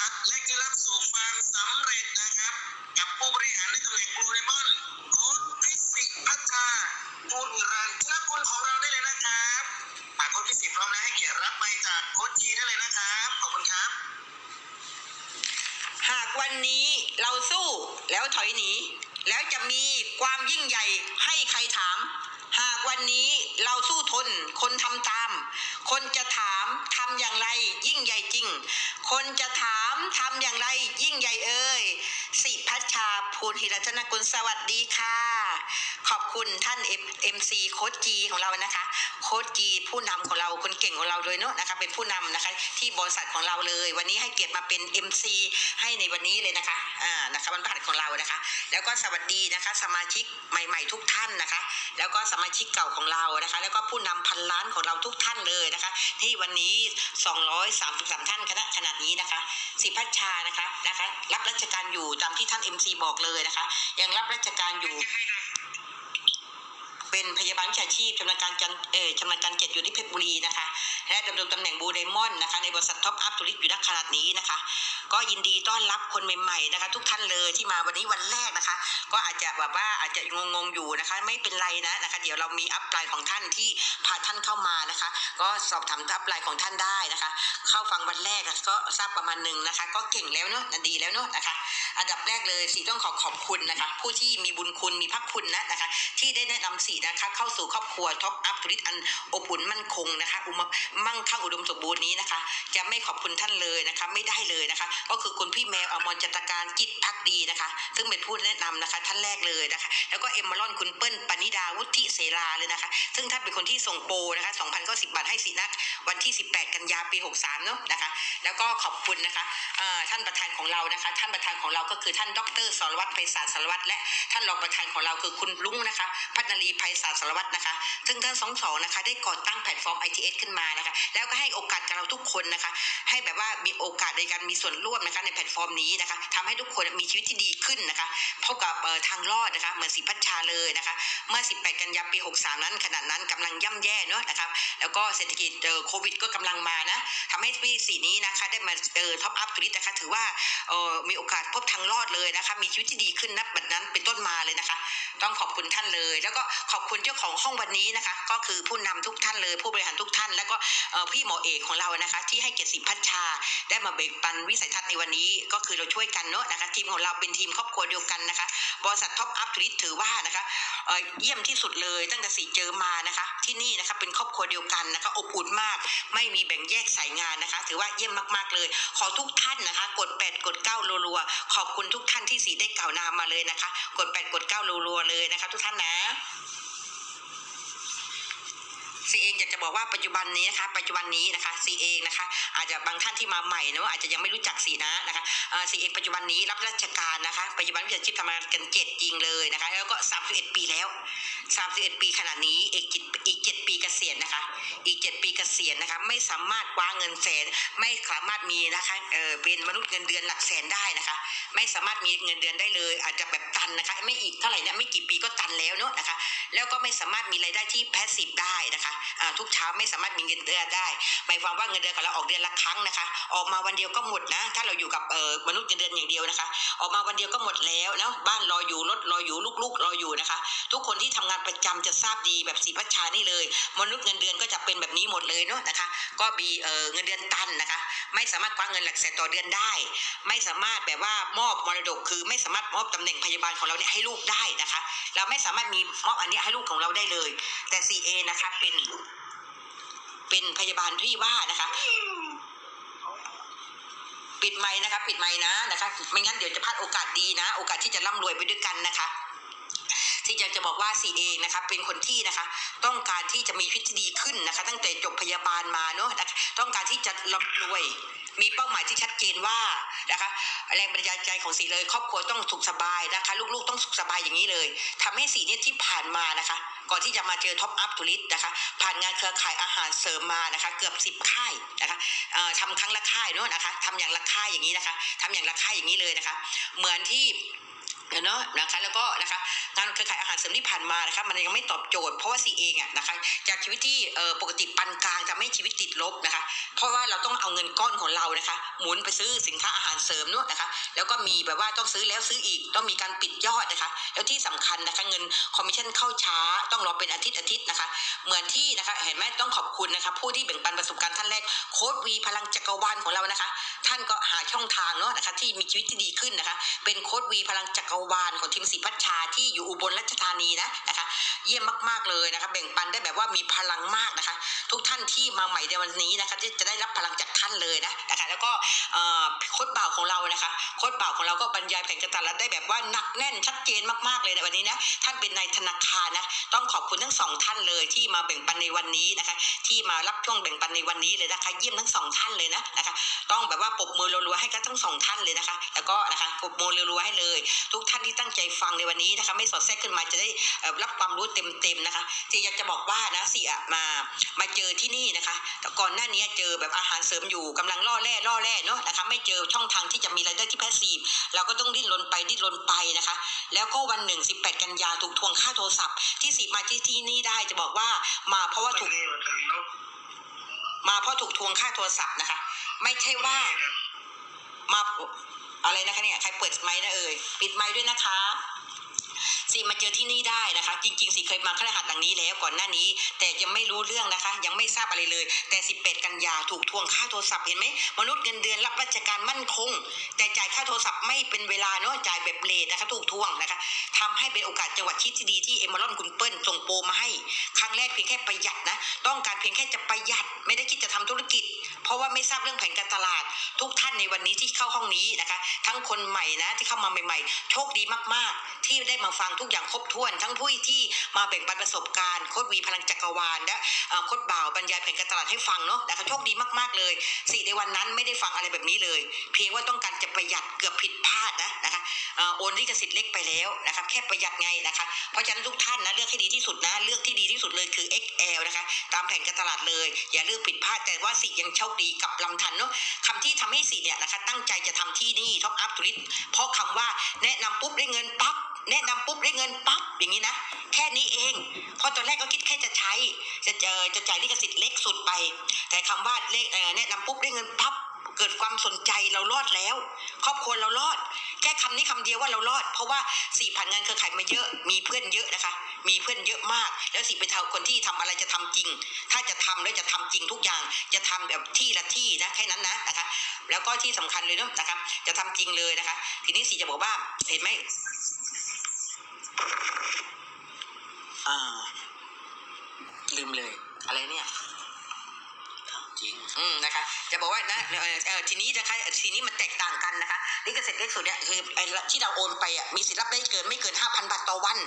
ครับและก็รับสู่ความสำเร็จนะครับ กับผู้บริหารในตำแหน่งบลูเรมอนโค้ชพิสิทธิ์พัฒนาบุญรันชนะกุลของเราได้เลยนะครับหากโค้ชพิสิทธิ์พร้อมแล้วให้เกียรติรับไมค์จากโค้ชจีได้เลยนะครับ ขอบคุณครับ หากวันนี้เราสู้แล้วถอยหนี แล้วจะมีความยิ่งใหญ่ให้ใครถาม หากวันนี้เราสู้ทนคนทำตาม คนจะถามทำอย่างไรยิ่งใหญ่จริง คนจะถามทำอย่างไรยิ่งใหญ่เอ่ยสิพัชชาภูลหิรัตนกุลสวัสดีค่ะ ขอบคุณท่านเอ็มซีโค้ชจีของเรานะคะ โค้ชจีผู้นำของเราคนเก่งของเราเลยเนอะนะคะ เป็นผู้นำนะคะ ที่บริษัทของเราเลย วันนี้ให้เกียรติมาเป็น MC ให้ในวันนี้เลยนะคะอ่านะคะวันพฤหัสของเรานะคะ แล้วก็สวัสดีนะคะ สมาชิกใหม่ ๆ ทุกท่านนะคะ แล้วก็สมาชิกเก่าของเรานะคะ แล้วก็ผู้นำพันล้านของเราทุกท่านเลยนะคะ ที่วันนี้ 233 ท่านคณะขนาดนี้นะคะสิพัชชานะคะนะคะ รับราชการอยู่ตามที่ท่าน MC บอกเลยนะคะ ยังรับราชการอยู่ เป็นพยาบาลวิชาชีพชำนาญการจันเออชำนาญการเจ็ดอยู่ที่เพชรบุรีนะคะ และดำรงตำแหน่งบูไดมอนด์นะคะ ในบริษัทท็อปอัพธุรกิจอยู่ณขนาดนี้นะคะ ก็ยินดีต้อนรับคนใหม่ๆนะคะ ทุกท่านเลยที่มาวันนี้วันแรกนะคะ ก็อาจจะแบบว่าอาจจะงงๆอยู่นะคะ ไม่เป็นไรนะนะคะ เดี๋ยวเรามีอัพไลน์ของท่านที่พาท่านเข้ามานะคะ ก็สอบถามอัพไลน์ของท่านได้นะคะ เข้าฟังวันแรกก็ทราบประมาณหนึ่งนะคะ ก็เก่งแล้วเนอะดีแล้วเนอะนะคะ อันดับแรกเลยสีต้องขอขอบคุณนะคะ ผู้ที่มีบุญคุณมีพระคุณนะนะคะ ที่ได้แนะนำสีนะคะเข้าสู่ครอบครัวท็อปอัพธุรกิจอันอบอุ่นมั่นคงนะคะอุมมั่งคั่งอุดมสมบูรณ์นี้นะคะ จะไม่ขอบคุณท่านเลยนะคะ ไม่ได้เลยนะคะ ก็คือคุณพี่แมวอมรจัตการจิตพักดีนะคะ ซึ่งเป็นผู้แนะนำนะคะ ท่านแรกเลยนะคะ แล้วก็เอมมาลอนคุณเปิ้ลปณิดาวุฒิเสราเลยนะคะ ซึ่งท่านเป็นคนที่ส่งโปรนะคะ2,090บาทให้สีนักวันที่ 18 กันยาปี 63เนาะนะคะ แล้วก็ขอบคุณนะคะท่านประธานของเรานะคะ ท่านประธานของเราก็คือท่านดรสรวัตรไพศาลสารวัตรและท่านรองประธานของเราคือคุณลุงนะคะ พัฒนารีไพศาลสารวัตรนะคะ ซึ่งทั้งสองสองนะคะได้ก่อตั้งแพลตฟอร์ม ITS ขึ้นมานะคะ แล้วก็ให้โอกาสกับเราทุกคนนะคะ ให้แบบว่ามีโอกาสในการมีส่วนร่วมนะคะในแพลตฟอร์มนี้นะคะทำให้ทุกคนมีชีวิตที่ดีขึ้นนะคะพบกับทางรอดนะคะเหมือนสีพัชชาเลยนะคะ เมื่อ 18 กันยาปี 63 นั้นขณะนั้นกำลังย่ำแย่เนอะนะครับ แล้วก็เศรษฐกิจโควิดก็กำลังมานะทำให้ปีสีนี้นะคะได้มาเออท็อปอัพธุรกิจนะคะถือว่าเออมีโอกาสพบทางรอดเลยนะคะ มีชีวิตที่ดีขึ้นนับบัดนั้นเป็นต้นมาเลยนะคะ ต้องขอบคุณท่านเลย แล้วก็ขอบคุณเจ้าของห้องวันนี้นะคะ ก็คือผู้นำทุกท่านเลยผู้บริหารทุกท่าน แล้วก็พี่หมอเอกของเรานะคะ ที่ให้เกียรติสิพัชชา ได้มาเบิกปันวิสัยทัศน์ในวันนี้ ก็คือเราช่วยกันเนอะนะคะทีมของเราเป็นทีมครอบครัวเดียวกันนะคะบริษัทท็อปอัพธุรกิจถือว่านะคะเเยี่ยมที่สุดเลยตั้งแต่สีเจอมานะคะ ที่นี่นะคะเป็นครอบครัวเดียวกันนะคะอบอุ่นมาก ไม่มีแบ่งแยกสายงานนะคะ ถือว่าเยี่ยมมากๆเลย ขอทุกท่านนะคะ กด 8 กด 9รัวๆขอบคุณทุกท่านที่สีได้กล่าวนามมาเลยนะคะ กด 8 กด 9รัวๆเลยนะคะ ทุกท่านนะ ซีเองอยากจะบอกว่าปัจจุบันนี้นะคะ ปัจจุบันนี้นะคะซีเองนะคะอาจจะบางท่านที่มาใหม่เนอะอาจจะยังไม่รู้จักสีนะนะคะอ่อซีเองปัจจุบันนี้รับราชการนะคะปัจจุบันวิชาชีพทำงานกันเจ็ดจริงเลยนะคะ แล้วก็31ปีแล้ว31ปีขนาดนี้อีกจิตอีกเจ็ดปีเกษียณนะคะ อีกเจ็ดปีเกษียณนะคะ ไม่สามารถคว้าเงินแสน ไม่สามารถมีนะคะเออเป็นมนุษย์เงินเดือนหลักแสนได้นะคะ ไม่สามารถมีเงินเดือนได้เลย อาจจะแบบตันนะคะ ไม่อีกเท่าไหร่เนี่ยไม่กี่ปีก็ตันแล้วเนอะนะคะ แล้วก็ไม่สามารถมีรายได้ที่แพสซีฟได้นะคะอ่าทุกเช้าไม่สามารถมีเงินเดือนได้ หมายความว่าเงินเดือนของเราออกเดือนละครั้งนะคะ ออกมาวันเดียวก็หมดนะ ถ้าเราอยู่กับเอ่อมนุษย์เงินเดือนอย่างเดียวนะคะ ออกมาวันเดียวก็หมดแล้วเนาะบ้านรออยู่รถรออยู่ลูกๆรออยู่นะคะ ทุกคนที่ทำงานประจำจะทราบดีแบบสีพัชชานี่เลย มนุษย์เงินเดือนก็จะเป็นแบบนี้หมดเลยเนาะนะคะ ก็มีเอ่อเงินเดือนตันนะคะ ไม่สามารถคว้าเงินหลักแสนต่อเดือนได้ ไม่สามารถแบบว่ามอบมรดกคือไม่สามารถมอบตำแหน่งพยาบาลของเราเนี่ยให้ลูกได้นะคะ เราไม่สามารถมีมอบอันนี้ให้ลูกของเราได้เลย แต่ CA นะคะเป็นเป็นพยาบาลที่ว่านะคะ ปิดไม้นะคะ ปิดไม้นะนะคะ ไม่งั้นเดี๋ยวจะพลาดโอกาสดีนะ โอกาสที่จะร่ำรวยไปด้วยกันนะคะ ที่อยากจะบอกว่าซีเองนะคะเป็นคนที่นะคะ ต้องการที่จะมีชีวิตที่ดีขึ้นนะคะ ตั้งแต่จบพยาบาลมาเนาะะะต้องการที่จะร่ำรวย มีเป้าหมายที่ชัดเจนว่านะคะ แรงบันดาลใจของสีเลยครอบครัวต้องสุขสบายนะคะ ลูกๆต้องสุขสบายอย่างนี้เลยทำให้สีเนี่ยที่ผ่านมานะคะ ก่อนที่จะมาเจอท็อปอัพทูริสนะคะ ผ่านงานเครือข่ายอาหารเสริมมานะคะ เกือบสิบค่ายนะคะทำครั้งละค่ายเนอะนะคะทำอย่างละค่ายอย่างนี้นะคะทำอย่างละค่ายอย่างนี้เลยนะคะ เหมือนที่ เนาะนะคะแล้วก็นะคะงานเครือข่ายอาหารเสริมที่ผ่านมานะคะมันยังไม่ตอบโจทย์เพราะว่าซีเองอะนะคะจากชีวิตที่เออปกติปานกลางทำให้ชีวิตติดลบนะคะ เพราะว่าเราต้องเอาเงินก้อนของเรานะคะ หมุนไปซื้อสินค้าอาหารเสริมนอะนนะคะ แล้วก็มีแบบว่าต้องซื้อแล้วซื้ออีกต้องมีการปิดยอดนะคะ แล้วที่สำคัญนะคะเงินคอมมิชชั่นเข้าช้าต้องรอเป็นอาทิตย์อาทิตย์นะคะ เหมือนที่นะคะเห็นไหมต้องขอบคุณนะคะผู้ที่แบ่งปันประสบการณ์ท่านแรกโค้ดวีพลังจักรวาลของเรานะคะท่านก็หาช่องทางเนาะนะคะที่มีชีวิตที่ดีขึ้นนะคะ เป็นโค้ดวีพลังจักรวาลของทีมศรีพัชชาที่อยู่อุบลราชธานีนะนะคะ เยี่ยมมาก ๆเลยนะคะ แบ่งปันได้แบบว่ามีพลังมากนะคะ ทุกท่านที่มาใหม่ในวันนี้นะคะจะจะได้รับพลังจากท่านเลยนะนะคะ แล้วก็เอ่อโค้ดบ่าวของเรานะคะโค้ดบ่าวของเราก็บรรยายแผนการตลาดได้แบบว่าหนักแน่นชัดเจนมากๆเลยในวันนี้นะท่านเป็นนายธนาคารนะต้องขอบคุณทั้งสองท่านเลยที่มาแบ่งปันในวันนี้นะคะ ที่มารับช่วงแบ่งปันในวันนี้เลยนะคะ เยี่ยมทั้งสองท่านเลยนะนะคะ ต้องแบบว่าปรบมือรัวๆให้กับทั้งสองท่านเลยนะคะ แล้วก็นะคะปรบมือรัวๆให้เลย ทุกท่านที่ตั้งใจฟังในวันนี้นะคะ ไม่สอดแทรกขึ้นมาจะได้รับความรู้เต็มๆนะคะที่อยากจะบอกว่านะสิอะมามาเจอที่นี่นะคะแต่ก่อนหน้านี้เจอแบบอาหารเสริมอยู่กำลังล่อแร่ล่อแร่เนาะนะคะ ไม่เจอช่องทางที่จะมีรายได้ที่แพสซีฟเราก็ต้องดิ้นรนไปดิ้นรนไปนะคะ แล้วก็วันหนึ่งสิบแปดกันยาถูกทวงค่าโทรศัพท์ที่สิมาที่ที่นี่ได้จะบอกว่ามาเพราะว่าถูก มาเพราะถูกทวงค่าโทรศัพท์นะคะ ไม่ใช่ว่ามาอะไรนะคะเนี่ยใครเปิดไมค์นะเอ่ยปิดไมค์ด้วยนะคะ สีมาเจอที่นี่ได้นะคะ จริงๆสีเคยมาคฤหาสน์หลังนี้แล้วก่อนหน้านี้ แต่ยังไม่รู้เรื่องนะคะ ยังไม่ทราบอะไรเลย แต่ 18 กันยาถูกทวงค่าโทรศัพท์เห็นไหมมนุษย์เงินเดือนรับราชการมั่นคง แต่จ่ายค่าโทรศัพท์ไม่เป็นเวลาเนาะจ่ายแบบเลทนะคะถูกทวงนะคะทำให้เป็นโอกาสจังหวัดคิดที่ดีที่เอมอรอนคุณเปิ้ลส่งโปรมาให้ ครั้งแรกเพียงแค่ประหยัดนะ ต้องการเพียงแค่จะประหยัดไม่ได้คิดจะทำธุรกิจ ราะว่าไม่ทราบเรื่องแผนการตลาด ทุกท่านในวันนี้ที่เข้าห้องนี้นะคะ ทั้งคนใหม่นะที่เข้ามาใหม่ ๆ โชคดีมากๆ ที่ได้มาฟังทุกอย่างครบถ้วน ทั้งผู้ที่มาแบ่งปันประสบการณ์โคดวีพลังจักรวาลและโคดบ่าวบรรยายแผนการตลาดให้ฟังเนาะนะคะโชคดีมากๆเลยสี่ในวันนั้นไม่ได้ฟังอะไรแบบนี้เลย เพียงว่าต้องการจะประหยัดเกือบผิดพลาดนะนะคะ โอนลิขสิทธิ์เล็กไปแล้วนะครับแค่ประหยัดไงนะคะเพราะฉะนั้นทุกท่านนะเลือกให้ดีที่สุดนะเลือกที่ดีที่สุดเลยคือ XL นะคะตามแผนการตลาดเลย อย่าเลือกผิดพลาดแต่ว่าสี่ยังโชคดีกับลำทันเนาะคำที่ทำให้สี่เนี่ยนะคะตั้งใจจะทำที่นี่ท็อปอัพทุริเพราะคำว่าแนะนำปุ๊บได้เงินปั๊บแนะนำปุ๊บได้เงินปั๊บอย่างนี้นะแค่นี้เองเพราะตอนแรกก็คิดแค่จะใช้จะเจอจะจ่ายลิขสิทธิ์เล็กสุดไป แต่คำว่าเลขแนะนำปุ๊บได้เงินปั๊บ เกิดความสนใจเรารอดแล้ว ครอบครัวเรารอด แค่คำนี้คำเดียวว่าเรารอด เพราะว่าสี่ผ่านงานเครือข่ายมาเยอะ มีเพื่อนเยอะนะคะ มีเพื่อนเยอะมาก แล้วสี่เป็นคนที่ทำอะไรจะทำจริง ถ้าจะทำแล้วจะทำจริงทุกอย่าง จะทำแบบที่ละที่นะแค่นั้นนะนะคะ แล้วก็ที่สำคัญเลยเนาะนะคะจะทำจริงเลยนะคะ ทีนี้สี่จะบอกว่าเห็นไหมอ่าลืมเลย อะไรเนี่ย จริงอืมนะคะ จะบอกว่านะเออทีนี้นะคะทีนี้มันแตกต่างกันนะ ลิขสิทธิ์เล็กสุดเนี่ยคือไอ้ที่เราโอนไปอะมีสิทธิ์รับได้เกินไม่เกิน 5,000 บาทต่อวัน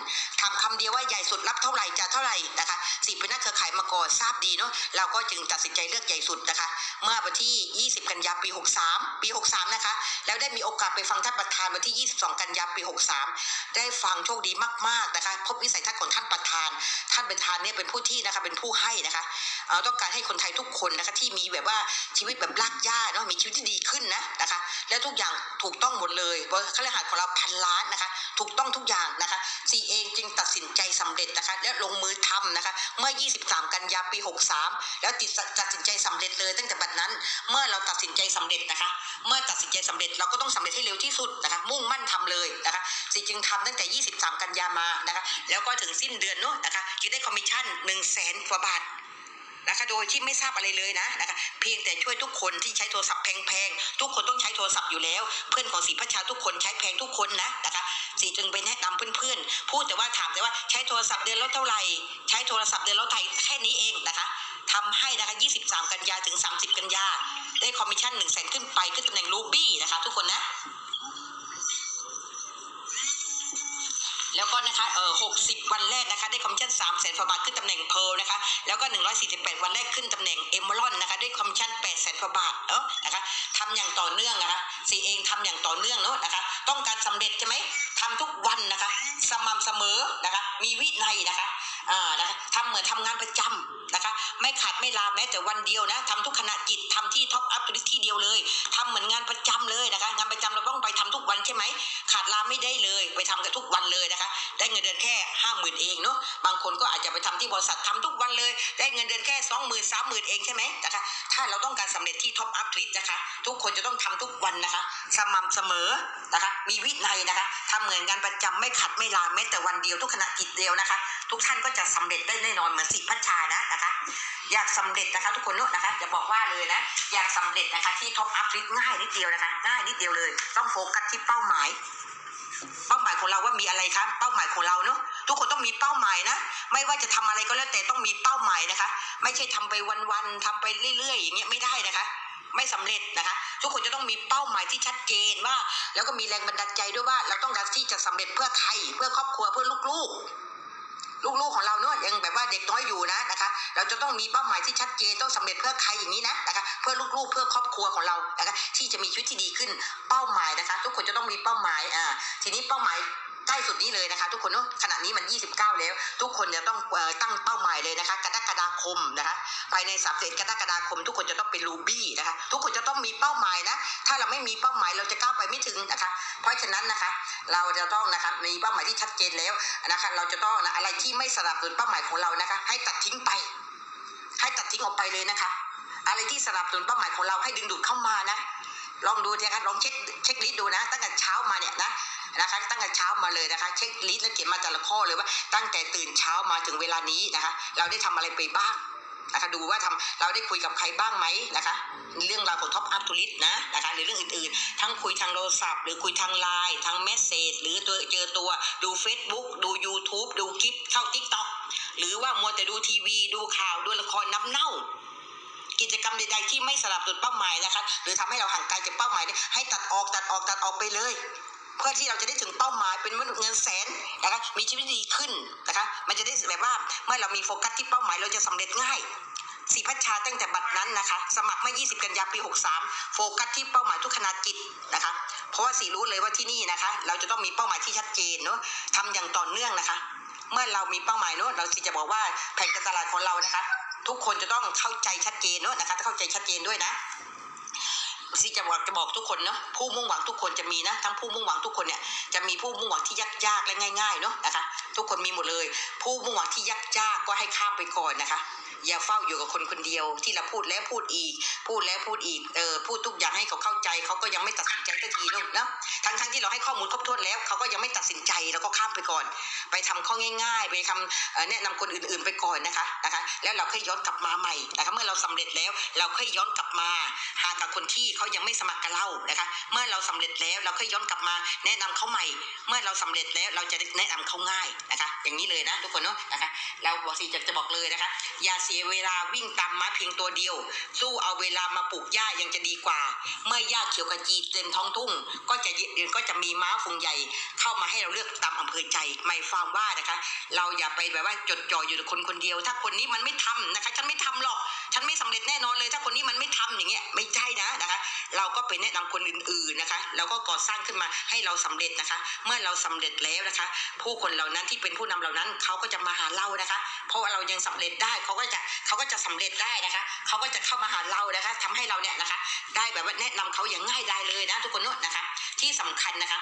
ทำคำเดียวว่าใหญ่สุดรับเท่าไหร่จะเท่าไหร่นะคะสิเป็นนักเครือข่ายมาก่อนทราบดีเนาะเราก็จึงตัดสินใจเลือกใหญ่สุดนะคะ เมื่อวันที่ 20 กันยาปี 63 ปี 63 นะคะ แล้วได้มีโอกาสไปฟังท่านประธานวันที่ 22 กันยาปี 63 ได้ฟังโชคดีมากๆนะคะ พบวิสัยทัศน์ของท่านประธาน ท่านประธานเนี่ยเป็นผู้ที่นะคะเป็นผู้ให้นะคะเอ่อต้องการให้คนไทยทุกคนนะคะที่มีแบบว่าชีวิตแบบรากหญ้าเนาะมีชีวิตที่ดีขึ้นนะนะคะ แล้วทุกอย่างถูกต้องหมดเลยบริษัทขายของเราพันล้านนะคะ ถูกต้องทุกอย่างนะคะซีเองจึงตัดสินใจสำเร็จนะคะและลงมือทำนะคะเมื่อ 23 กันยาปี 63 แล้วติดตัดสินใจสำเร็จเลย ตั้งแต่บัดนั้น เมื่อเราตัดสินใจสำเร็จนะคะ เมื่อตัดสินใจสำเร็จเราก็ต้องสำเร็จให้เร็วที่สุดนะคะ มุ่งมั่นทำเลยนะคะซีจึงทำตั้งแต่ 23 กันยามานะคะ แล้วก็ถึงสิ้นเดือนเนู้นนะคะจึงได้คอมมิชชั่น1 0 0 0 0แสนกว่าบาท นะคะโดยที่ไม่ทราบอะไรเลยนะนะคะเพียงแต่ช่วยทุกคนที่ใช้โทรศัพท์แพงๆทุกคนต้องใช้โทรศัพท์อยู่แล้ว เพื่อนของศรีพัชชาทุกคนใช้แพงทุกคนนะนะคะสีจึงไปแนะนำเพื่อนๆพูดแต่ว่าถามแต่ว่าใช้โทรศัพท์เดือนละเท่าไหร่ใช้โทรศัพท์เดือนละเท่าไหร่แค่นี้เองนะคะทำให้นะคะ 23 กันยาถึง 30 กันยาได้คอมมิชชั่น1 0 0 0 0แสนขึ้นไปขึ้นตำแหน่งรูบี้ วันแรกนะคะได้คอมมิชชั่น3แสนบาทขึ้นตำแหน่งเพลนะคะแล้วก็ 148 วันแรกขึ้นตำแหน่งเอมเมอรอนนะคะได้คอมมิชชั่น8แสนบาทเนาะนะคะทำอย่างต่อเนื่องนะคะซีเองทำอย่างต่อเนื่องเนาะนะคะ ต้องการสำเร็จใช่ไหมทำทุกวันนะคะ สม่ำเสมอนะคะ มีวินัยนะคะ นะคะทำเหมือนทำงานประจำนะคะ ไม่ขาดไม่ลาแม้แต่วันเดียวนะทำทุกขณะจิตทำที่ท็อปอัพตัวที่เดียวเลย ทำเหมือนงานประจำเลยนะคะ งานประจำเราต้องไปทำทุกวันใช่ไหม ขาดลาไม่ได้เลย ไปทำกันทุกวันเลยนะคะ ได้เงินเดือนแค่ห้าหมื่นเองเนาะ บางคนก็อาจจะไปทำที่บริษัททำทุกวันเลย ได้เงินเดือนแค่สองหมื่นสามหมื่นเองใช่ไหมนะคะ ถ้าเราต้องการสำเร็จที่ท็อปอัพทริสนะคะ ทุกคนจะต้องทำทุกวันนะคะ สม่ำเสมอนะคะ มีวินัยนะคะ ทำเหมือนงานประจำไม่ขาดไม่ลาแม้แต่วันเดียวทุกขณะจิตเดียวนะคะ ทุกท่านก็จะสำเร็จได้แน่นอนเหมือนสิพัชชานะนะคะ อยากสำเร็จนะคะทุกคนเนอะนะคะจะบอกว่าเลยนะ อยากสำเร็จนะคะที่ท็อปอัพทริง่ายนิดเดียวนะคะง่ายนิดเดียวเลย ต้องโฟกัสที่เป้าหมายเป้าหมายของเราว่ามีอะไรครับ เป้าหมายของเราเนาะทุกคนต้องมีเป้าหมายนะ ไม่ว่าจะทำอะไรก็แล้วแต่ต้องมีเป้าหมายนะคะ ไม่ใช่ทำไปวันๆทำไปเรื่อยๆอย่างเงี้ยไม่ได้นะคะ ไม่สำเร็จนะคะ ทุกคนจะต้องมีเป้าหมายที่ชัดเจนว่า แล้วก็มีแรงบันดาลใจด้วยว่าเราต้องการที่จะสำเร็จเพื่อใครเพื่อครอบครัวเพื่อลูกๆ ลูกๆของเราเนอะยังแบบว่าเด็กน้อยอยู่นะนะคะ เราจะต้องมีเป้าหมายที่ชัดเจนต้องสำเร็จเพื่อใครอย่างนี้นะนะคะ เพื่อลูกๆ เพื่อครอบครัวของเรานะคะที่จะมีชีวิตที่ดีขึ้นเป้าหมายนะคะ ทุกคนจะต้องมีเป้าหมายอ่าทีนี้เป้าหมาย ล้สุดนี้เลยนะคะ ทุกคนเนอะขณะนี้มัน 29 แล้ว ทุกคนจะต้องตั้งเป้าหมายเลยนะคะกรกฎาคมนะคะภายใน31กรกฎาคม ทุกคนจะต้องเป็นรูบี้นะคะทุกคนจะต้องมีเป้าหมายนะถ้าเราไม่มีเป้าหมายเราจะก้าวไปไม่ถึงนะคะ เพราะฉะนั้นนะคะ เราจะต้องนะคะมีเป้าหมายที่ชัดเจนแล้วนะคะ เราจะต้องนะอะไรที่ไม่สนับสนุนเป้าหมายของเรานะคะ ให้ตัดทิ้งไป ให้ตัดทิ้งออกไปเลยนะคะ อะไรที่สนับสนุนเป้าหมายของเราให้ดึงดูดเข้ามานะ ลองดูนะคะลองเช็คเช็คลิสต์ดูนะ ตั้งแต่เช้ามาเนี่ยนะนะคะ ตั้งแต่เช้ามาเลยนะคะ เช็คลิสต์แล้วเขียนมาแต่ละข้อเลยว่า ตั้งแต่ตื่นเช้ามาถึงเวลานี้นะคะ เราได้ทำอะไรไปบ้างนะคะดูว่าทำเราได้คุยกับใครบ้างไหมนะคะ เรื่องราวของท็อปอัพทูลิสนะนะคะหรือเรื่องอื่นๆ ทั้งคุยทางโทรศัพท์หรือคุยทางไลน์ทางเมสเซจหรือตัวเจอตัวดู Facebook ดู YouTube ดูคลิปเข้า TikTok หรือว่ามัวแต่ดูทีวี ดูข่าวดูละครน้ำเน่า กิจกรรมใดๆที่ไม่สลับดุดเป้าหมายนะคะหรือทำให้เราห่างไกลจากเป้าหมายนี่ยให้ตัดออกตัดออกตัดออกไปเลย เพื่อที่เราจะได้ถึงเป้าหมายเป็นมนุษย์เงินแสนนะคะมีชีวิตดีขึ้นนะคะมันจะได้แบบว่าเมื่อเรามีโฟกัสที่เป้าหมายเราจะสำเร็จง่ายสีพัชชาตั้งแต่บัดนั้นนะคะ สมัครเมื่อ 20 กันยาปี 63 โฟกัสที่เป้าหมายทุกขณะจิตนะคะ เพราะว่าสีรู้เลยว่าที่นี่นะคะ เราจะต้องมีเป้าหมายที่ชัดเจนเนาะทำอย่างต่อเนื่องนะคะ เมื่อเรามีเป้าหมายเนอะเราสิจะบอกว่าแผนการตลาดของเรานะคะ ทุกคนจะต้องเข้าใจชัดเจนเนอะนะคะเข้าใจชัดเจนด้วยนะที่จะบอกจะบอกทุกคนเนาะผู้มุ่งหวังทุกคนจะมีนะทั้งผู้มุ่งหวังทุกคนเนี่ยจะมีผู้มุ่งหวังที่ยากยากและง่ายๆเนาะนะคะ ทุกคนมีหมดเลย ผู้มุ่งหวังที่ยากยาก็ให้ข้ามไปก่อนนะคะ อย่าเฝ้าอยู่กับคนคนเดียว ที่เราพูดแล้วพูดอีก พูดแล้วพูดอีกเออพูดทุกอย่างให้เขาเข้าใจเขาก็ยังไม่ตัดสินใจสักทีนู่นะทั้งทั้งที่เราให้ข้อมูลครบถ้วนแล้วเขาก็ยังไม่ตัดสินใจเราก็ข้ามไปก่อน ไปทำข้อง่าย ๆ ไปทำแนะนำคนอื่นๆไปก่อนนะคะนะคะ แล้วเราค่อยย้อนกลับมาใหม่นะคะเมื่อเราสำเร็จแล้วเราค่อยย้อนกลับมา คนที่เขายังไม่สมัครกับเรานะคะ เมื่อเราสำเร็จแล้วเราค่อยย้อนกลับมาแนะนำเขาใหม่ เมื่อเราสำเร็จแล้วเราจะแนะนำเขาง่ายนะคะ อย่างนี้เลยนะทุกคนเนาะนะคะเราบอกสิจะจะบอกเลยนะคะ อย่าเสียเวลาวิ่งตามม้าเพียงตัวเดียว สู้เอาเวลามาปลูกหญ้ายังจะดีกว่า เมื่อหญ้าเขียวขจีเต็มท้องทุ่ง ก็จะก็จะมีม้าฝูงใหญ่ เข้ามาให้เราเลือกตามอำเภอใจไม่ฟาร์มว่านะคะ เราอย่าไปแบบว่าจดจ่ออยู่กับคนคนเดียว ถ้าคนนี้มันไม่ทำนะคะฉันไม่ทำหรอก ฉันไม่สำเร็จแน่นอนเลย ถ้าคนนี้มันไม่ทำอย่างเงี้ยไม่ใช่นะนะคะ เราก็ไปแนะนำคนอื่นๆนะคะเราก็ก่อสร้างขึ้นมาให้เราสำเร็จนะคะ เมื่อเราสำเร็จแล้วนะคะ ผู้คนเหล่านั้นที่เป็นผู้นำเหล่านั้นเขาก็จะมาหาเรานะคะ เพราะเรายังสำเร็จได้เขาก็จะเขาก็จะสำเร็จได้นะคะเขาก็จะเข้ามาหาเรานะคะทำให้เราเนี่ยนะคะ ได้แบบว่าแนะนำเขาอย่างง่ายได้เลยนะทุกคนเนอะนะคะ ที่สำคัญนะคะ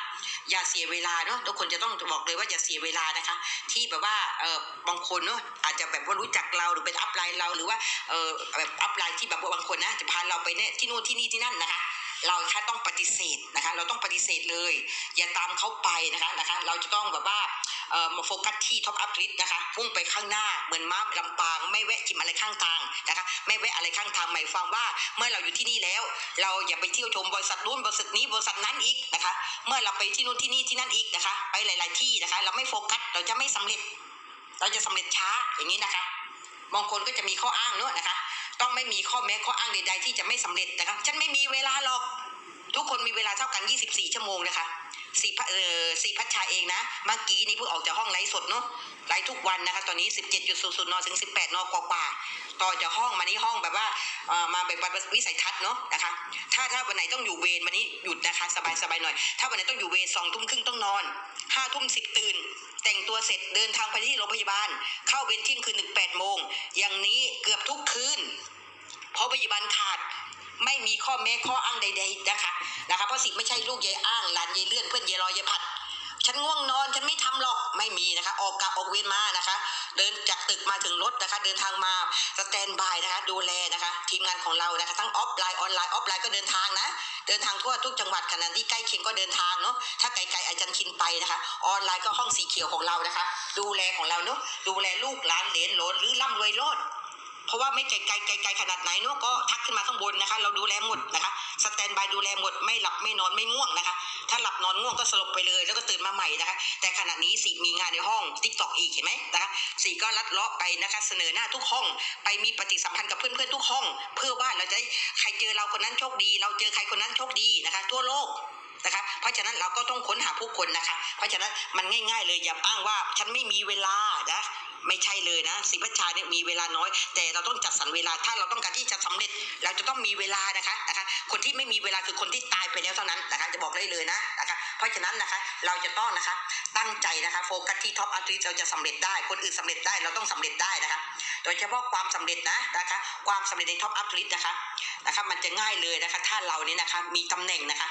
อย่าเสียเวลาเนาะทุกคนจะต้องบอกเลยว่าอย่าเสียเวลานะคะ ที่แบบว่าเออบางคนเนาะอาจจะแบบว่ารู้จักเราหรือเป็นอัพไลน์เราหรือว่าเออแบบอัพไลน์ที่แบบว่าบางคนนะจะพาเราไปเนี่ยที่นู่นที่นี่ที่นั่นนะคะเราแค่ต้องปฏิเสธนะคะ เราต้องปฏิเสธเลย อย่าตามเขาไปนะคะนะคะ เราจะต้องแบบว่า มาโฟกัสที่ท็อปอัพลิสนะคะพุ่งไปข้างหน้าเหมือนม้าลำปาง ไม่แวะจิมอะไรข้างทางนะคะไม่แวะอะไรข้างทางหมายความว่าเมื่อเราอยู่ที่นี่แล้ว เราอย่าไปเที่ยวชมบริษัทนู้นบริษัทนี้บริษัทนั้นอีกนะคะ เมื่อเราไปที่นู่นที่นี่ที่นั่นอีกนะคะ ไปหลาย ๆ ที่นะคะ เราไม่โฟกัสเราจะไม่สำเร็จ เราจะสำเร็จช้าอย่างนี้นะคะบางคนก็จะมีข้ออ้างเนอะนะคะ ต้องไม่มีข้อแม้ข้ออ้างใด ๆ ที่จะไม่สำเร็จนะคะฉันไม่มีเวลาหรอก ทุกคนมีเวลาเท่ากัน 24 ชั่วโมงนะคะสีพเออสีพัชชาเองนะ เมื่อกี้นี่เพิ่งออกจากห้องไลฟ์สดเนาะไลฟ์ทุกวันนะคะ ตอนนี้ 17.00นถึง 18นกว่าๆต่อจากห้องมานี่ห้องแบบว่าเอ่อมาแบบวิสัยทัศน์เนาะนะคะ ถ้าถ้าวันไหนต้องอยู่เวรวันนี้หยุดนะคะสบายสบายหน่อย ถ้าวันไหนต้องอยู่เวรสองทุ่มครึ่งต้องนอนห้าทุ่มสิบตื่น แต่งตัวเสร็จเดินทางไปที่โรงพยาบาล เข้าเวรเที่ยงคืนถึงแปดโมงอย่างนี้เกือบทุกคืนเพราะพยาบาลขาด ไม่มีข้อแม้ข้ออ้างใด ๆนะคะนะคะเพราะสิไม่ใช่ลูกยายอ้างหลานยายเลื่อนเพื่อนยายลอยยายผัดฉันง่วงนอนฉันไม่ทำหรอกไม่มีนะคะ ออกกะออกเวรมานะคะ เดินจากตึกมาถึงรถนะคะ เดินทางมาสแตนบายนะคะ ดูแลนะคะ ทีมงานของเรานะคะ ทั้งออฟไลน์ออนไลน์ออฟไลน์ก็เดินทางนะ เดินทางทั่วทุกจังหวัดขณะที่ใกล้เคียงก็เดินทางเนาะถ้าไกลๆอาจารย์คินไปนะคะ ออนไลน์ก็ห้องสีเขียวของเรานะคะ ดูแลของเราเนาะดูแลลูกหลานเหลนหลนหรือร่ำรวยโลด เพราะว่าไม่ไกลไกลไกลไกลขนาดไหนเนาะก็ทักขึ้นมาข้างบนนะคะ เราดูแลหมดนะคะสแตนบายดูแลหมดไม่หลับไม่นอนไม่ง่วงนะคะ ถ้าหลับนอนง่วงก็สลบไปเลยแล้วก็ตื่นมาใหม่นะคะ แต่ขณะนี้สีมีงานในห้องติ๊กตอกอีกเห็นไหมนะคะสีก็ลัดเลาะไปนะคะ เสนอหน้าทุกห้อง ไปมีปฏิสัมพันธ์กับเพื่อนๆทุกห้อง เพื่อว่าเราจะใครเจอเราคนนั้นโชคดี เราเจอใครคนนั้นโชคดีนะคะ ทั่วโลก นะคะเพราะฉะนั้นเราก็ต้องค้นหาผู้คนนะคะ เพราะฉะนั้นมันง่ายๆเลยอย่าอ้างว่าฉันไม่มีเวลานะไม่ใช่เลยนะศิพัชชาเนี่ยมีเวลาน้อย แต่เราต้องจัดสรรเวลาถ้าเราต้องการที่จะสำเร็จ เราจะต้องมีเวลานะคะนะคะคนที่ไม่มีเวลาคือคนที่ตายไปแล้วเท่านั้นนะคะจะบอกได้เลยนะนะคะเพราะฉะนั้นนะคะเราจะต้องนะคะตั้งใจนะคะโฟกัสที่ท็อปอาร์ติสเราจะสำเร็จได้คนอื่นสำเร็จได้เราต้องสำเร็จได้นะคะโดยเฉพาะความสำเร็จนะนะคะความสำเร็จในท็อปอาร์ติสนะคะนะคะมันจะง่ายเลยนะคะถ้าเราเนี่ยนะคะมีตำแหน่งนะคะ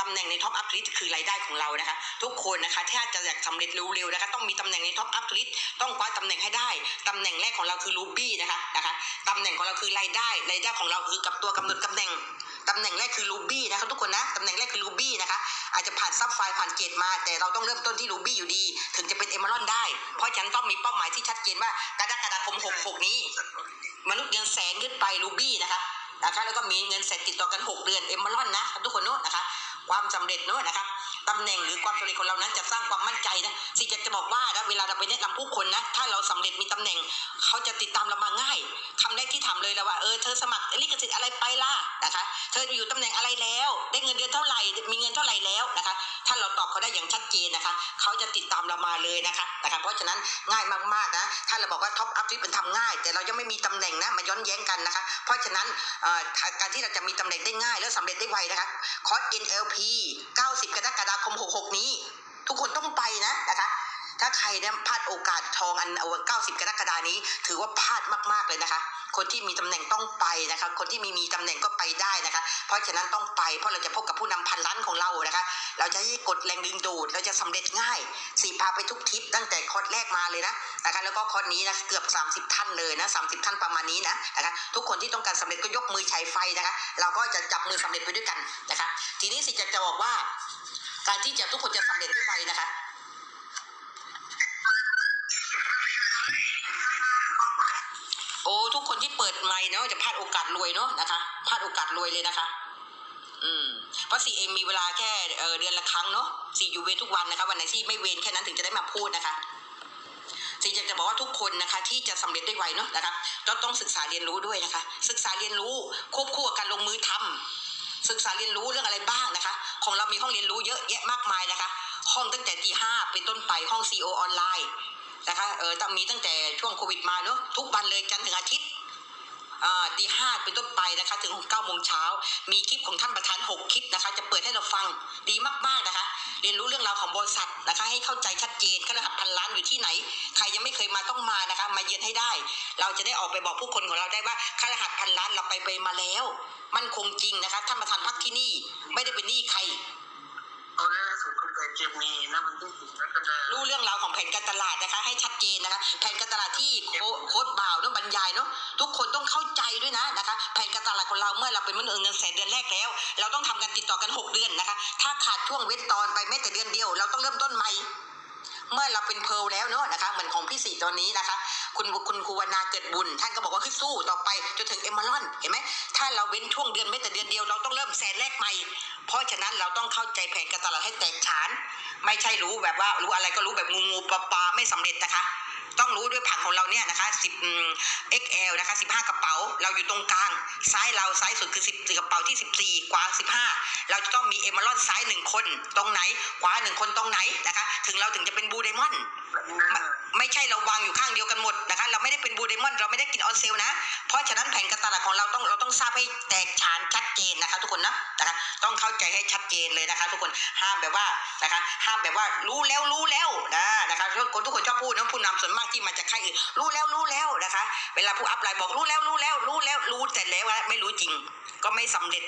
ตำแหน่งในท็อปอัพลิสคือรายได้ของเรานะคะ ทุกคนนะคะถ้าจะอยากสำเร็จเร็วๆนะคะต้องมีตำแหน่งในท็อปอัพลิสต้องคว้าตำแหน่งให้ได้ตำแหน่งแรกของเราคือรูบี้นะคะนะคะตำแหน่งของเราคือรายได้รายได้ของเราคือกับตัวกำหนดตำแหน่งตำแหน่งแรกคือรูบี้นะคะทุกคนนะตำแหน่งแรกคือรูบี้นะคะอาจจะผ่านซับไฟผ่านเกตมา แต่เราต้องเริ่มต้นที่รูบี้อยู่ดี ถึงจะเป็นเอมเมอรอนได้ เพราะฉันต้องมีเป้าหมายที่ชัดเจนว่ากรกฎาคม66 นี้ มนุษย์เงินแสนขึ้นไปรูบี้นะคะนะคะแล้วก็มีเงินแสนติดต่อกัน 6 เดือนเอมเมอรอนนะทุกคนโน้นนะคะ ความสำเร็จเน้นนะคะ ตำแหน่งหรือความสำเร็จของเรานั้นจะสร้างความมั่นใจนะสิจะจะบอกว่านะเวลาเราไปแนะนำผู้คนนะถ้าเราสำเร็จมีตำแหน่ง เขาจะติดตามเรามาง่ายคำแรกที่ถามเลยแล้วว่าเออเธอสมัครลิขสิทธิ์อะไรไปล่ะนะคะ เธออยู่ตำแหน่งอะไรแล้ว ได้เงินเดือนเท่าไหร่มีเงินเท่าไหร่แล้วนะคะ ถ้าเราตอบเขาได้อย่างชัดเจนนะคะ เขาจะติดตามเรามาเลยนะคะนะคะเพราะฉะนั้นง่ายมากๆนะถ้าเราบอกว่าท็อปอัพที่เป็นทำง่าย แต่เรายังไม่มีตำแหน่งนะมันย้อนแย้งกันนะคะ เพราะฉะนั้นการที่เราจะมีตำแหน่งได้ง่าย แล้วสำเร็จได้ไวนะคะคอร์ส NLP 90กรกฎาคม 66 นี้ ทุกคนต้องไปนะนะคะ ถ้าใครเนี่ยพลาดโอกาสทองอันเอา90 กรกฎานี้ ถือว่าพลาดมาก ๆ เลยนะคะ คนที่มีตำแหน่งต้องไปนะคะ คนที่มีมีตำแหน่งก็ไปได้นะคะ เพราะฉะนั้นต้องไป เพราะเราจะพบกับผู้นำพันล้านของเรานะคะ เราจะให้กดแรงดึงดูด เราจะสำเร็จง่ายสีพาไปทุกทริปตั้งแต่คอร์สแรกมาเลยนะนะคะ แล้วก็คอร์สนี้นะเกือบ 30 ท่านเลยนะ30 ท่านประมาณนี้นะนะคะ ทุกคนที่ต้องการสำเร็จก็ยกมือใช้ไฟนะคะ เราก็จะจับมือสำเร็จไปด้วยกันนะคะ ทีนี้สิจะจะบอกว่า การที่จะทุกคนจะสำเร็จได้ไวนะคะโอ้ทุกคนที่เปิดไมค์เนาะจะพลาดโอกาสรวยเนาะนะคะพลาดโอกาสรวยเลยนะคะ อืมเพราะสี่เองมีเวลาแค่เอ่อเดือนละครั้งเนาะสี่อยู่เวรทุกวันนะคะ วันไหนที่ไม่เวรแค่นั้นถึงจะได้มาพูดนะคะสี่จะจะบอกว่าทุกคนนะคะ ที่จะสำเร็จได้ไวเนาะนะคะก็ต้องศึกษาเรียนรู้ด้วยนะคะ ศึกษาเรียนรู้ควบคู่กับการลงมือทำ ศึกษาเรียนรู้เรื่องอะไรบ้างนะคะ ของเรามีห้องเรียนรู้เยอะแยะมากมายนะคะ ห้องตั้งแต่ตีห้าเป็นต้นไปห้อง CO ออนไลน์นะคะเออต้องมีตั้งแต่ช่วงโควิดมาเนอะทุกวันเลยจันทร์ถึงอาทิตย์อ่าตีห้าเป็นต้นไปนะคะถึงเก้าโมงเช้ามีคลิปของท่านประธานหกคลิปนะคะ จะเปิดให้เราฟังดีมากๆนะคะ เรียนรู้เรื่องราวของบริษัทนะคะ ให้เข้าใจชัดเจนขนาดพันล้านอยู่ที่ไหน ใครยังไม่เคยมาต้องมานะคะ มาเยือนให้ได้ เราจะได้ออกไปบอกผู้คนของเราได้ว่าข้ารหัสพันล้านเราไปไปมาแล้ว มันคงจริงนะคะท่านประธานพักที่นี่ไม่ได้เป็นหนี้ใครเอาล่าสุดคุณ เคยเจมีนะมันที่สิบกรกฎารู้เรื่องราวของแผนการตลาดนะคะ ให้ชัดเจนนะคะ แผนการตลาดที่โค้โค้ดบ่าวต้องบรรยายเนาะทุกคนต้องเข้าใจด้วยนะนะคะ แผนการตลาดของเราเมื่อเราเป็นมนุษย์เงินแสนเดือนแรกแล้ว เราต้องทำกันติดต่อกัน 6 เดือนนะคะ ถ้าขาดช่วงเว้นตอนไปแม้แต่เดือนเดียว เราต้องเริ่มต้นใหม่เมื่อเราเป็นเพร์ลแล้วเนาะนะคะเหมือนของพี่สีตอนนี้นะคะ คุณคุณครูวนาเกิดบุญ ท่านก็บอกว่าคือสู้ต่อไปจนถึงเอมเมอรอนเห็นไหมถ้าเราเว้นช่วงเดือนแม้แต่เดือนเดียวเราต้องเริ่มแสนแรกใหม่ เพราะฉะนั้นเราต้องเข้าใจแผนการตลาดให้แตกฉาน ไม่ใช่รู้แบบว่ารู้อะไรก็รู้แบบงูงูปลาปลาไม่สำเร็จนะคะ ต้องรู้ด้วยผังของเราเนี่ยนะคะ10 XL นะคะ15 กระเป๋า เราอยู่ตรงกลาง ซ้ายเราซ้ายสุดคือ 10กระเป๋าที่ 14ขวา15 เราจะต้องมีเอม r รอนซ้ายหนึ่งคน ตรงไหนขวาหนึ่งคนตรงไหนนะคะ ถึงเราถึงจะเป็นบูไดมอนด์ไม่ใช่เราวางอยู่ข้างเดียวกันหมดนะคะ เราไม่ได้เป็นบูไดมอนเราไม่ได้กินออนเซลนะ เพราะฉะนั้นแผนการตลาดของเราต้องเราต้องทราบให้แตกฉานชัดเจนนะคะทุกคนนะนะคะ ต้องเข้าใจให้ชัดเจนเลยนะคะ ทุกคนห้ามแบบว่านะคะ ห้ามแบบว่ารู้แล้วรู้แล้วนะนะคะทุกคนทุกคนชอบพูดนะผู้นำส่วนมากที่มาจากใค่ายอื่นรู้แล้วรู้แล้วนะคะ เวลาผู้อัพไลน์บอกรู้แล้วรู้แล้วรู้แล้วรู้แต่แล้วไม่รู้จริง ก็ไม่สำเร็จ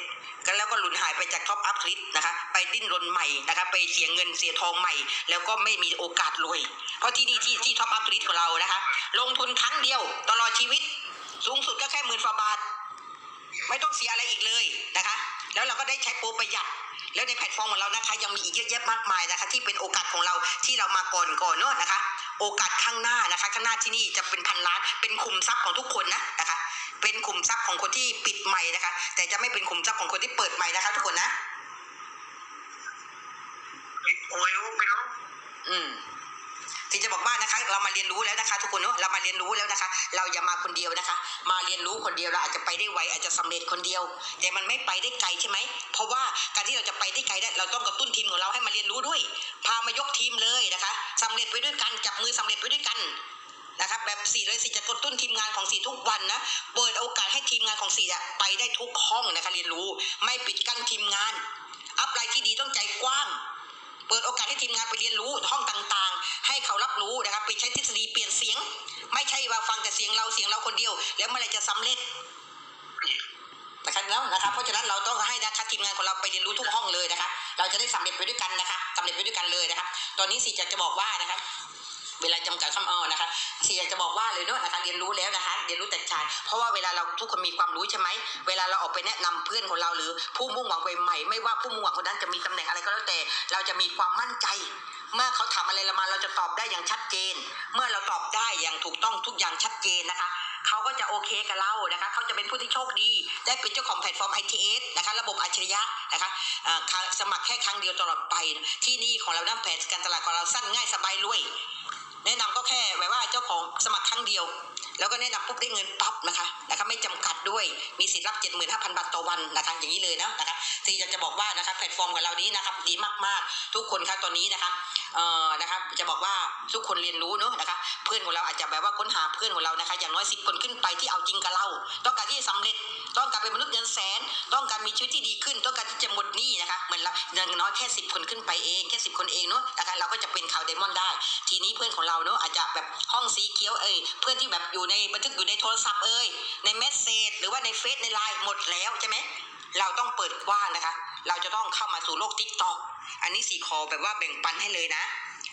ก็แล้วก็หลุนหายไปจากท็อปอัพทริปนะคะ ไปดิ้นรนใหม่นะคะ ไปเสียเงินเสียทองใหม่ แล้วก็ไม่มีโอกาสรวย เพราะที่นี่ที่ที่ท็อปอัพทริปของเรานะคะ ลงทุนครั้งเดียวตลอดชีวิต สูงสุดก็แค่หมื่นฝ่าบาท ไม่ต้องเสียอะไรอีกเลยนะคะ แล้วเราก็ได้ใช้โปรประหยัดแล้วในแพลตฟอร์มของเรานะคะยังมีอีกเยอะแยะมากมายนะคะ ที่เป็นโอกาสของเราที่เรามาก่อนก่อนเนอะนะคะ โอกาสข้างหน้านะคะ ข้างหน้าที่นี่จะเป็นพันล้านเป็นขุมทรัพย์ของทุกคนนะนะคะ เป็นขุมทรัพย์ของคนที่ปิดใหม่นะคะ แต่จะไม่เป็นขุมทรัพย์ของคนที่เปิดใหม่นะคะทุกคนนะโอ้ยพี่น้องอืมที่จะบอกว่านะคะ เรามาเรียนรู้แล้วนะคะ ทุกคนเนอะเรามาเรียนรู้แล้วนะคะ เราอย่ามาคนเดียวนะคะ มาเรียนรู้คนเดียวเราอาจจะไปได้ไวอาจจะสำเร็จคนเดียว แต่มันไม่ไปได้ไกลใช่ไหมเพราะว่าการที่เราจะไปได้ไกลได้เราต้องกระตุ้นทีมของเราให้มาเรียนรู้ด้วย พามายกทีมเลยนะคะสำเร็จไปด้วยกันจับมือสำเร็จไปด้วยกัน นะครับแบบสี่เลยสี่จะกระตุ้นทีมงานของสี่ทุกวันนะเปิดโอกาสให้ทีมงานของสี่อะไปได้ทุกห้องนะคะเรียนรู้ ไม่ปิดกั้นทีมงาน อัพไลน์ที่ดีต้องใจกว้าง เปิดโอกาสให้ทีมงานไปเรียนรู้ห้องต่างๆ ให้เขารับรู้นะครับไปใช้ทฤษฎีเปลี่ยนเสียง ไม่ใช่ว่าฟังแต่เสียงเราเสียงเราคนเดียว แล้วเมื่อไรจะสำเร็จนะครับแล้วนะครับเพราะฉะนั้นเราต้องให้นะคะทีมงานของเราไปเรียนรู้ทุกห้องเลยนะคะ เราจะได้สำเร็จไปด้วยกันนะคะสำเร็จไปด้วยกันเลยนะคะ ตอนนี้สิจะจะบอกว่านะคะ เวลาจำกัดคำอ้อนะคะสิอยากจะบอกว่าเลยเนอะนะคะเรียนรู้แล้วนะคะ เรียนรู้แต่ชาย เพราะว่าเวลาเราทุกคนมีความรู้ใช่ไหม เวลาเราออกไปแนะนำเพื่อนของเราหรือผู้มุ่งหวังใหม่ไม่ว่าผู้มุ่งหวังคนนั้นจะมีตำแหน่งอะไรก็แล้วแต่ เราจะมีความมั่นใจ เมื่อเขาถามอะไรเรามาเราจะตอบได้อย่างชัดเจน เมื่อเราตอบได้อย่างถูกต้องทุกอย่างชัดเจนนะคะเขาก็จะโอเคกับเรานะคะ เขาจะเป็นผู้ที่โชคดี ได้เป็นเจ้าของแพลตฟอร์ม ITS นะคะ ระบบอัจฉริยะนะคะอ่าสมัครแค่ครั้งเดียวตลอดไป ที่นี่ของเราหน้าแผนการตลาดของเราสั้นง่ายสบายรวย แนะนำก็แค่แบบว่าเจ้าของสมัครครั้งเดียว แล้วก็แนะนำปุ๊บได้เงินปั๊บนะคะนะคะไม่จำกัดด้วยมีสิทธิ์รับ 75,000 บาทต่อวันนะคะอย่างนี้เลยนะนะคะที่อยากจะบอกว่านะคะแพลตฟอร์มของเรานี้นะครับดีมากๆ ทุกคนครับตอนนี้นะคะเอ่อนะครับจะบอกว่าทุกคนเรียนรู้เนอะนะคะเพื่อนของเราอาจจะแบบว่าค้นหาเพื่อนของเรานะคะอย่างน้อยสิบคนขึ้นไปที่เอาจริงกับเรา ต้องการที่จะสำเร็จ การเป็นมนุษย์เงินแสน ต้องการมีชีวิตที่ดีขึ้น ต้องการที่จะหมดหนี้นะคะ เหมือนเราอย่างน้อยแค่สิบคนขึ้นไปเองแค่สิบคนเองเนาะนะคะเราก็จะเป็นข่าวไดมอนด์ได้ ทีนี้เพื่อนของเราเนาะอาจจะแบบห้องสีเขียวเอ่ยเพื่อนที่แบบอยู่ในบันทึกอยู่ในโทรศัพท์เอ่ยในเมสเซจหรือว่าในเฟซในไลน์หมดแล้วใช่ไหมเราต้องเปิดกว้างนะคะ เราจะต้องเข้ามาสู่โลกทิกตอกอันนี้สีคอแบบว่าแบ่งปันให้เลยนะ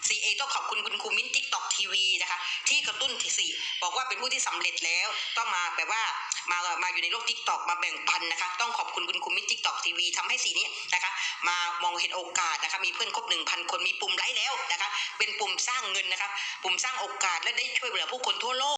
ซีเอต้องขอบคุณคุณครูมิ้นทิกตอกทีวีนะคะ ที่กระตุ้นที่สี่บอกว่าเป็นผู้ที่สำเร็จแล้วต้องมาแบบว่ามามาอยู่ในโลกทิกต็อกมาแบ่งปันนะคะ ต้องขอบคุณคุณครูมิ้นทิกตอกทีวีทำให้สีนี้นะคะ มามองเห็นโอกาสนะคะ มีเพื่อนครบหนึ่งพันคนมีปุ่มไลค์แล้วนะคะ เป็นปุ่มสร้างเงินนะคะ ปุ่มสร้างโอกาสและได้ช่วยเหลือผู้คนทั่วโลก